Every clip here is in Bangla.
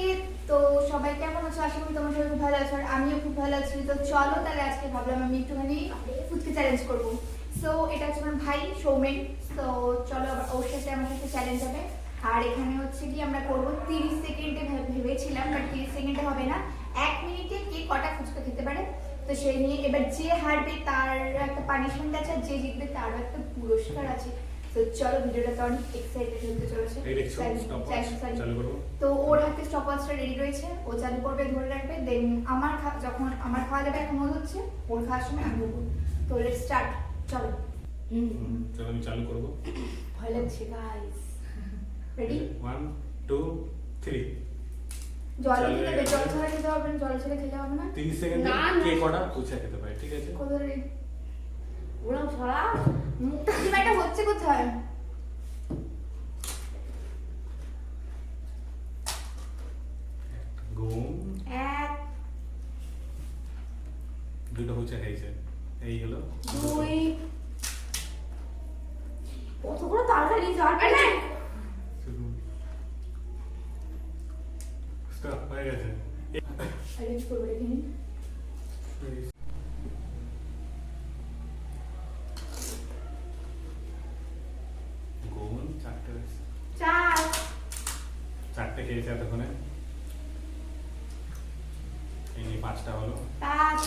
সবাইকে তো সবাই কেমন আছো? আশা করি তোমার সবাই খুব ভালো আছো, আর আমিও খুব ভালো আছি। তো চলো তাহলে আজকে ভাবলাম আমি একটুখানি ফুচকে চ্যালেঞ্জ করব। সো এটা হচ্ছে আমার ভাই সৌমেন। তো চলো ওর সাথে আমার সাথে চ্যালেঞ্জ হবে। আর এখানে হচ্ছে কি আমরা করব, তিরিশ সেকেন্ডে ভেবেছিলাম বাট তিরিশ সেকেন্ডে হবে না। এক মিনিটে কে কটা ফুচকা খেতে পারে? তো সেই নিয়ে এবার যে হারবে, তার একটা পানিশমেন্ট আছে, আর যে জিতবে, তারও একটা পুরস্কার আছে। তো চলো ভিডিওটা তো অনেক এক্সাইটেড হতে চলেছে. চালু করব তো ওর হাতে স্টপ ওয়াচটা রেডি রয়েছে। ও চালু করবে ধরে রাখবে। দেন আমার যখন আমার খাওয়া যাবে এখন মনে হচ্ছে ওর খাওয়ার সময় আমি তো লেট স্টার্ট চলো। চলো আমি চালু করব। ভয় লাগছে guys ready one two three জল চালু খেতে হবে জল ছাড়া খেতে হবে না জল ছাড়া খেতে হবে না। তিরিশ সেকেন্ডে না, না। কে কটা? পুছা খেতে পারে ঠিক আছে? কোথায় ওরা ছড়া মুখটা হচ্ছে কোথায়? ঘুম এক। দুটো পুছা খাইছে এই হলো। দুই। কতগুলো তাড়াতাড়ি জল আরে! স্টপ হয়ে গেছে। আরে কি করব রেখে নিন ঘুম চারটে হয়েছে। চার চারটে খেয়েছে এতক্ষণে। এই নিয়ে পাঁচটা হলো। পাঁচ।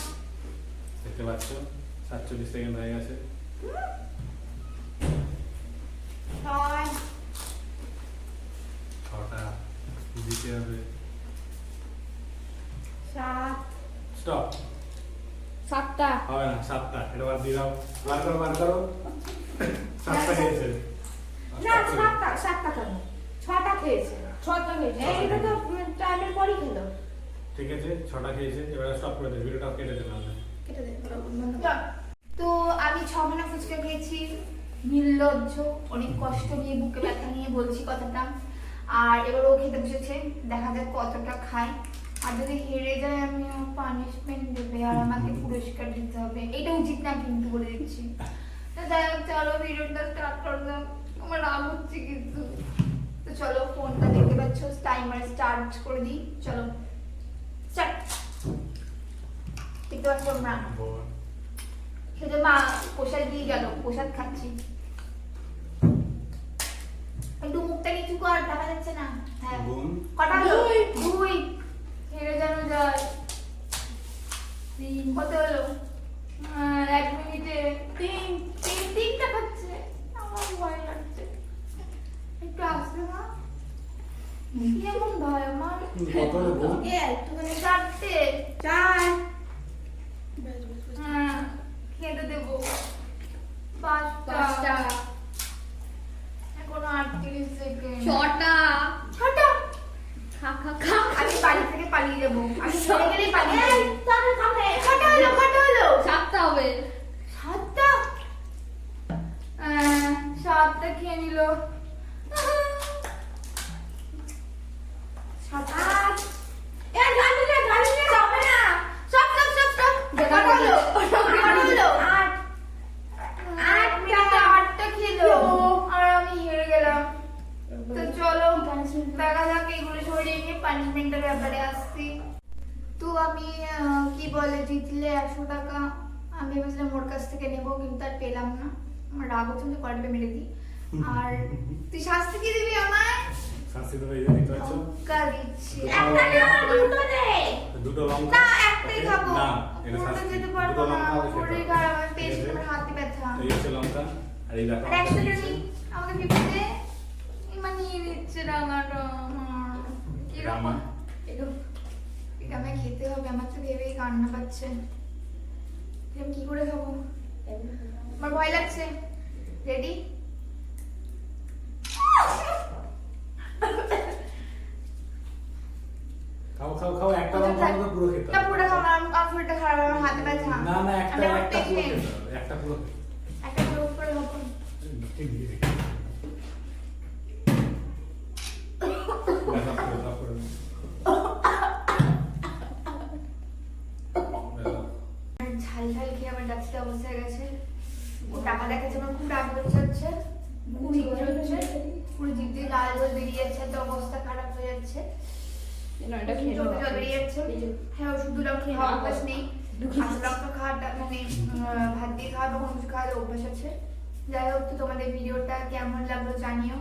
দেখতে পাচ্ছ সাতচল্লিশ সেকেন্ড হয়ে গেছে। ছটা দিতে হবে। সাত। স্টপ। সাতটা। হবে না সাতটা। এটা বাদ দিয়ে দাও। বার করো বার করো। সাতটা খেয়েছে। না সাতটা। সাতটা কেন ছটা খেয়েছে। ছটা খেয়েছে। এইটা তো খেয়েছে। টাইমের পরই খেলো ঠিক আছে ছটা খেয়েছে এবার স্টপ করে দে ভিডিওটা কেটে দে নাহলে কেটে দে তো আমি ছখানা ফুচকা খেয়েছি নির্লজ্জ অনেক কষ্ট নিয়ে বুকে ব্যথা নিয়ে বলছি কথাটা। আর এবার ও খেতে বসেছে দেখা যাক কতটা খায়। আর যদি হেরে যায় আমি পানিশমেন্ট দেবে আর আমাকে পুরস্কার দিতে হবে। এটা উচিত না কিন্তু বলে দিচ্ছি। তো যাই হোক চলো ভিডিওটা স্টার্ট করলাম আমার রাগ হচ্ছে কিন্তু। তো চলো ফোনটা দেখতে পাচ্ছ টাইমার স্টার্ট করে দিই চলো। স্টার্ট। দেখতে পাচ্ছ আমরা? বল। সেটা মা প্রসাদ দিয়ে গেল প্রসাদ খাচ্ছি। একটু মুখটা নিচু কর দেখা যাচ্ছে না। হ্যাঁ। কটা হলো? দুই। হেরে যেন যায়। তিন। কত হলো? এক মিনিটে তিন। তিন তিনটা খাচ্ছে। আমার ভয় লাগছে। একটু আসবে মা? ভয় আমার? একটুখানি হ্যাঁ খেতে দেবো। পাঁচটা। পাঁচটা। এখনও আটত্রিশ সেকেন্ড ছটা। ছটা? খা খা খা। আমি বাড়ি থেকে পালিয়ে যাব। আমি গেলেই পালিয়ে যাব। তাহলে হলো কটা হলো। সাতটা হবে সাতটা আহ, সাতটা খেয়ে নিল সাত আট এ গাড়ি নিয়ে গাড়ি নিয়ে যাবে না সব সব সব সব কটা হলো কটা হলো আট আট মিনিটে আটটা খেলো আর আমি হেরে গেলাম তো চলো দেখা যাক এগুলো সরিয়ে নিয়ে পানিশমেন্টের ব্যাপারে আসছি। তো আমি কি বলে জিতলে একশো টাকা। আমি ভেবেছিলাম ওর কাছ থেকে নেব কিন্তু আর পেলাম না। আমার রাগ হচ্ছে আমি কলবে মেরে দিই। আর তুই শাস্তি কি দিবি আমায়? শাস্তি দেবে এই দেখতে পাচ্ছ লঙ্কা দিচ্ছি। একটা না দুটো দে। দুটো লঙ্কা? না একটাই খাব। না এটা শাস্তি। যেতে পারব না। খেতে খারাপ পেট আমার হাতে ব্যথা। এই হচ্ছে লঙ্কা। আর এই দেখো আমাকে ফিফটি দে। ইমা নিয়ে নিচ্ছে রাঙাটা আমার কীরকম রাঙা? এটা আমায় খেতে হবে আমার তো ভেবেই কান্না পাচ্ছে আমি কি করে খাব আমার ভয় লাগছে রেডি খাও খাও খাও একটা লঙ্কা পুরো খেতে না পুরো খাব আমার আমার শরীরটা খারাপ আমার হাতে ব্যথা না না একটা একটা পুরো হবে। একটা পুরো একটা পুরো করে ঠিক দিয়ে দেখি দেখা পুরো দাও করে আর ঝাল ঝাল খেয়ে আমার ডাক্তার অবস্থা হয়ে গেছে। টাকা দেখাচ্ছে আমার খুব রাগ হচ্ছে হচ্ছে খুব ইচ্ছে হচ্ছে। পুরো জিভ দিয়ে লাল জল বেরিয়ে যাচ্ছে তো অবস্থা খারাপ হয়ে যাচ্ছে। হ্যাঁ ওষুধ খেয়ে অভ্যাস নেই। ঢুকিয়ে আর খাওয়াটা মানে ভাত দিয়ে খাওয়া বা কোনো কিছু খাওয়ার অভ্যাস আছে। যাই হোক তো তোমাদের ভিডিওটা কেমন লাগল জানিও।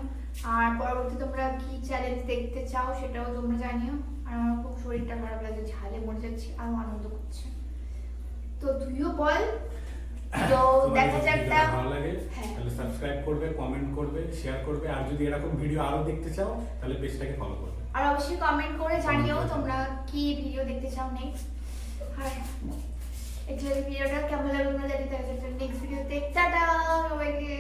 আর পরবর্তী তোমরা কি চ্যালেঞ্জ দেখতে চাও সেটাও তোমরা জানিও। আর আমার খুব শরীরটা খারাপ লাগছে ঝালে মরে যাচ্ছি আরও আনন্দ করছে। তো তুইও বল। তো দেখা যাক ভালো লাগে হ্যাঁ। তাহলে সাবস্ক্রাইব করবে কমেন্ট করবে শেয়ার করবে আর যদি এরকম ভিডিও আরও দেখতে চাও তাহলে পেজটাকে ফলো করবে। আর অবশ্যই কমেন্ট করে জানিও তোমরা কি ভিডিও দেখতে চাও নেক্সট আর এই ভিডিওটা কেমন লাগল তোমরা জানি তাহলে নেক্সট ভিডিওতে টাটা সবাইকে।